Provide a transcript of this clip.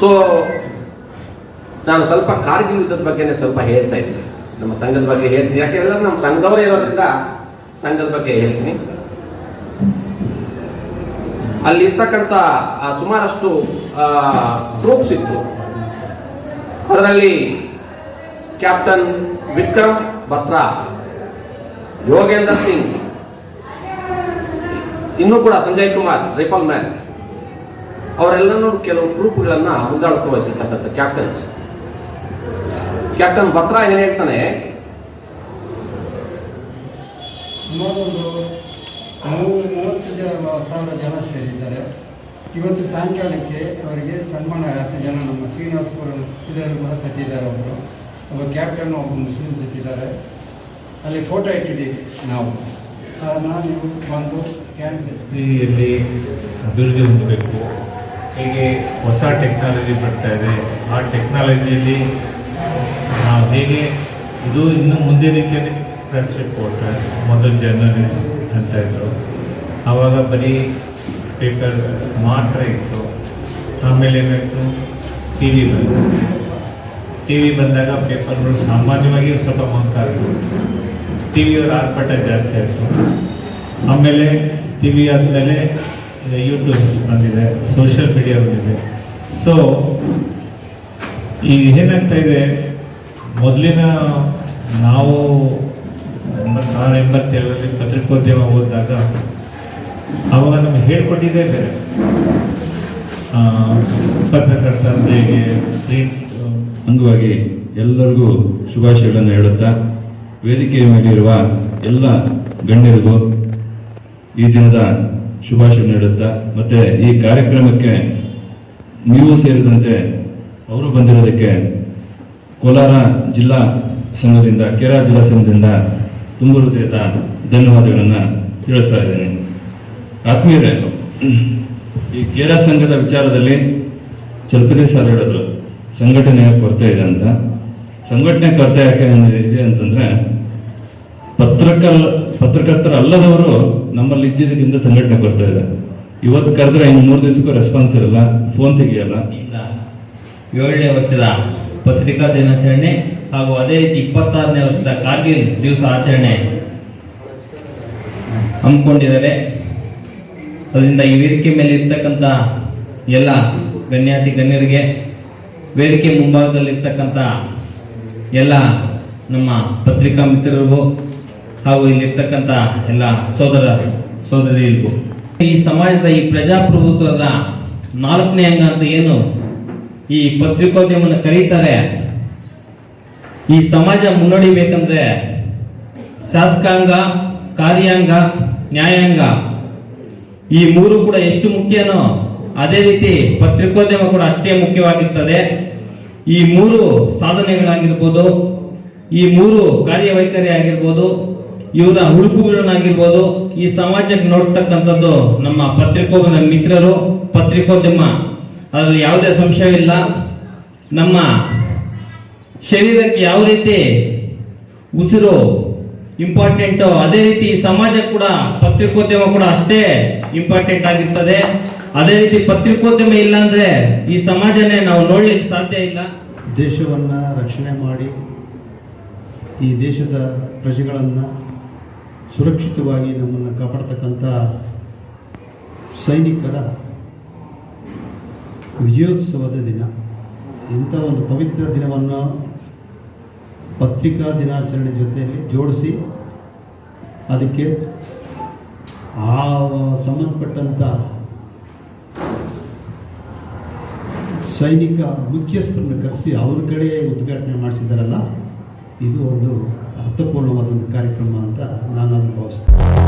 So ನಾನು ಸ್ವಲ್ಪ ಕಾರ್ಗಿಲ್ ಯುದ್ಧದ ಬಗ್ಗೆನೇ ಸ್ವಲ್ಪ ಹೇಳ್ತಾ ಇದ್ದೀನಿ. ನಮ್ಮ ಸಂಘದ ಬಗ್ಗೆ ಹೇಳ್ತೀನಿ. ಯಾಕೆಂದ್ರೆ ನಮ್ಮ ಸಂಘದವರೇ ಇರೋದ್ರಿಂದ ಸಂಘದ ಬಗ್ಗೆ ಹೇಳ್ತೀನಿ. ಅಲ್ಲಿರ್ತಕ್ಕಂಥ ಸುಮಾರಷ್ಟು ಟ್ರೂಪ್ಸ್ ಇತ್ತು. ಅದರಲ್ಲಿ ಕ್ಯಾಪ್ಟನ್ ವಿಕ್ರಮ್ ಬತ್ರಾ ಯೋಗೇಂದ್ರ ಸಿಂಗ್, ಇನ್ನೂ ಕೂಡ ಸಂಜಯ್ ಕುಮಾರ್ ರಿಫಲ್ ಮ್ಯಾನ್ ಅವರೆಲ್ಲನೂ ಕೆಲವು ಗ್ರೂಪ್ಗಳನ್ನು ಮುಂದಾಳತ್ವ ವಹಿಸಿರ್ತಕ್ಕಂಥ ಕ್ಯಾಪ್ಟನ್ಸ್ ಕ್ಯಾಪ್ಟನ್ ಬತ್ರಾ ಏನ್ ಹೇಳ್ತಾನೆ? ಮೂವತ್ತು ಜನ ಸಾವಿರ ಜನ ಸೇರಿದ್ದಾರೆ. ಇವತ್ತು ಸಾಯಂಕಾಲಕ್ಕೆ ಅವರಿಗೆ ಸನ್ಮಾನ ಹತ್ತು ಜನ ನಮ್ಮ ಶ್ರೀನಿವಾಸಪುರ ಇದರಲ್ಲಿ ಕೂಡ ಸತ್ತಿದ್ದಾರೆ ಒಬ್ಬರು ಒಬ್ಬ ಕ್ಯಾಪ್ಟನ್ ಒಬ್ಬ ಮುಸ್ಲಿಮ್ ಸತ್ತಿದ್ದಾರೆ. ಅಲ್ಲಿ ಫೋಟೋ ಇಟ್ಟಿದ್ದೀವಿ ನಾವು. ನಾನು ನೀವು ಬಂದು ಕ್ಯಾಂಪ್ ಅಭಿವೃದ್ಧಿ ಹೊಂದಬೇಕು. ಹೇಗೆ ಹೊಸ ಟೆಕ್ನಾಲಜಿ ಬರ್ತಾ ಇದೆ? ಆ ಟೆಕ್ನಾಲಜಿಯಲ್ಲಿ ನಾವು ಹೇಗೆ ಇದು ಇನ್ನು ಮುಂದಿನ ರೀತಿಯಲ್ಲಿ ಪ್ರೆಸ್ ರಿಪೋರ್ಟರ್ ಮೊದಲು ಜರ್ನಲಿಸ್ಟ್ ಅಂತ ಇದ್ದರು ಆವಾಗ ಬರೀ ಪೇಪರ್ ಮಾತ್ರ ಇತ್ತು. ಆಮೇಲೆ ಏನಾಯಿತು ಟಿ ವಿ ಬಂತು. ಟಿ ವಿ ಬಂದಾಗ ಪೇಪರ್ಗಳು ಸಾಮಾನ್ಯವಾಗಿ ಸ್ವಲ್ಪ ಮಂಕ ಆಯಿತು ಟಿ ವಿಯವ್ರ ಆರ್ಭಟ ಜಾಸ್ತಿ ಆಯಿತು. ಆಮೇಲೆ ಟಿ ವಿ ಆದಮೇಲೆ ಯೂಟ್ಯೂಬ್ ಬಂದಿದೆ ಸೋಷಿಯಲ್ ಮೀಡಿಯಾ ಬಂದಿದೆ. ಸೊ ಈಗ ಏನಾಗ್ತಾ ಇದೆ ಮೊದಲಿನ ನಾವು ಎಂಬತ್ತಾರು ಎಂಬತ್ತೇಳರಲ್ಲಿ ಪತ್ರಿಕೋದ್ಯಮ ಓದಿದಾಗ ಅವಾಗ ನಮ್ಗೆ ಹೇಳ್ಕೊಟ್ಟಿದ್ದೇ ಬೇರೆ. ಆ, ಪತ್ರಕರ್ತ ಹೇಗೆ ಪ್ರಿಂಟ್ ಅಂಗವಾಗಿ ಎಲ್ಲರಿಗೂ ಶುಭಾಶಯಗಳನ್ನು ಹೇಳುತ್ತಾ ವೇದಿಕೆಯ ಮೇಲೆ ಇರುವ ಎಲ್ಲ ಗಣ್ಯರಿಗೂ ಈ ದಿನದ ಶುಭಾಶಯ ನೀಡುತ್ತಾ, ಮತ್ತೆ ಈ ಕಾರ್ಯಕ್ರಮಕ್ಕೆ ನೀವು ಸೇರಿದಂತೆ ಅವರು ಬಂದಿರೋದಕ್ಕೆ ಕೋಲಾರ ಜಿಲ್ಲಾ ಸಂಘದಿಂದ ಕೇರಳ ಜಿಲ್ಲಾ ಸಂಘದಿಂದ ತುಂಬ ಹೃದಯದ ಧನ್ಯವಾದಗಳನ್ನು ತಿಳಿಸ್ತಾ ಇದ್ದೇನೆ. ಆತ್ಮೀಯರೇ, ಈ ಕೇರಳ ಸಂಘದ ವಿಚಾರದಲ್ಲಿ ಚಲಪತಿ ಸರ್ ಹೇಳಿದ್ರು ಸಂಘಟನೆಯ ಕೊರತೆ ಇದೆ ಅಂತ. ಸಂಘಟನೆ ಕೊರತೆ ಯಾಕೆ ಇದೆ ಅಂತಂದ್ರೆ ಪತ್ರಕರ್ ಪತ್ರಕರ್ತರ ಅಲ್ಲದವರು ನಮ್ಮಲ್ಲಿ ಇದ್ದಿದ್ದಕ್ಕಿಂತ ಸಂಘಟನೆ ಕೊಡ್ತಾ ಇದೆ. ಇವತ್ತು ಕರೆದ್ರೆ ಇನ್ನು ಮೂರು ದಿವಸಕ್ಕೂ ರೆಸ್ಪಾನ್ಸ್ ಇರಲ್ಲ ಫೋನ್ ತೆಗಿಯಲ್ಲ. ಏಳನೇ ವರ್ಷದ ಪತ್ರಿಕಾ ದಿನಾಚರಣೆ ಹಾಗೂ ಅದೇ ರೀತಿ ಇಪ್ಪತ್ತಾರನೇ ವರ್ಷದ ಕಾರ್ಗಿಲ್ ದಿವಸ ಆಚರಣೆ ಹಮ್ಮಿಕೊಂಡಿದ್ದಾರೆ ಅದರಿಂದ ಈ ವೇದಿಕೆ ಮೇಲೆ ಇರ್ತಕ್ಕಂಥ ಎಲ್ಲ ಗಣ್ಯಾತಿ ಗಣ್ಯರಿಗೆ ವೇದಿಕೆ ಮುಂಭಾಗದಲ್ಲಿರ್ತಕ್ಕಂಥ ಎಲ್ಲ ನಮ್ಮ ಪತ್ರಿಕಾ ಮಿತ್ರರಿಗೂ ಹಾಗೂ ಇಲ್ಲಿರ್ತಕ್ಕಂಥ ಎಲ್ಲ ಸೋದರ ಸೋದರಿಗೂ ಈ ಸಮಾಜದ ಈ ಪ್ರಜಾಪ್ರಭುತ್ವದ ನಾಲ್ಕನೇ ಅಂಗ ಅಂತ ಏನು? ಈ ಪತ್ರಿಕೋದ್ಯಮವನ್ನು ಕರೀತಾರೆ. ಈ ಸಮಾಜ ಮುನ್ನಡಿಬೇಕಂದ್ರೆ ಶಾಸಕಾಂಗ, ಕಾರ್ಯಾಂಗ, ನ್ಯಾಯಾಂಗ. ಈ ಮೂರು ಕೂಡ ಎಷ್ಟು ಮುಖ್ಯನೋ ಅದೇ ರೀತಿ ಪತ್ರಿಕೋದ್ಯಮ ಕೂಡ ಅಷ್ಟೇ ಮುಖ್ಯವಾಗಿರ್ತದೆ. ಈ ಮೂರು ಸಾಧನೆಗಳಾಗಿರ್ಬೋದು, ಈ ಮೂರು ಕಾರ್ಯವೈಖರಿ ಆಗಿರ್ಬೋದು ಇವರ ಹುಡುಕುಗಳನ್ನಾಗಿರ್ಬೋದು ಈ ಸಮಾಜಕ್ಕೆ ನೋಡ್ತಕ್ಕಂಥದ್ದು ನಮ್ಮ ಪತ್ರಿಕೋದ್ಯಮ ಮಿತ್ರರು, ಪತ್ರಿಕೋದ್ಯಮ. ಅದರ ಯಾವುದೇ ಸಂಶಯವಿಲ್ಲ ನಮ್ಮ ಶರೀರಕ್ಕೆ ಯಾವ ರೀತಿ ಉಸಿರು ಇಂಪಾರ್ಟೆಂಟ್ ಅದೇ ರೀತಿ ಈ ಸಮಾಜ ಕೂಡ, ಪತ್ರಿಕೋದ್ಯಮ ಕೂಡ ಅಷ್ಟೇ ಇಂಪಾರ್ಟೆಂಟ್ ಆಗಿರ್ತದೆ. ಅದೇ ರೀತಿ ಪತ್ರಿಕೋದ್ಯಮ ಇಲ್ಲ ಅಂದ್ರೆ ಈ ಸಮಾಜನೇ ನಾವು ನೋಡ್ಲಿಕ್ಕೆ ಸಾಧ್ಯ ಇಲ್ಲ. ದೇಶವನ್ನು ರಕ್ಷಣೆ ಮಾಡಿ, ಈ ದೇಶದ ಪ್ರಜೆಗಳನ್ನು ಸುರಕ್ಷಿತವಾಗಿ ನಮ್ಮನ್ನು ಕಾಪಾಡ್ತಕ್ಕಂಥ ಸೈನಿಕರ ವಿಜಯೋತ್ಸವದ ದಿನ. ಇಂಥ ಒಂದು ಪವಿತ್ರ ದಿನವನ್ನು ಪತ್ರಿಕಾ ದಿನಾಚರಣೆ ಜೊತೆಯಲ್ಲಿ ಜೋಡಿಸಿ ಅದಕ್ಕೆ ಆ ಸಂಬಂಧಪಟ್ಟಂಥ ಸೈನಿಕ ಮುಖ್ಯಸ್ಥರನ್ನು ಕರೆಸಿ ಅವ್ರ ಕಡೆ ಉದ್ಘಾಟನೆ ಮಾಡಿಸಿದ್ದಾರಲ್ಲ, ಇದು ಒಂದು ಅರ್ಥಪೂರ್ಣವಾದ ಒಂದು ಕಾರ್ಯಕ್ರಮ ಅಂತ ನಾನು ಅನುಭವಿಸ್ತೇನೆ.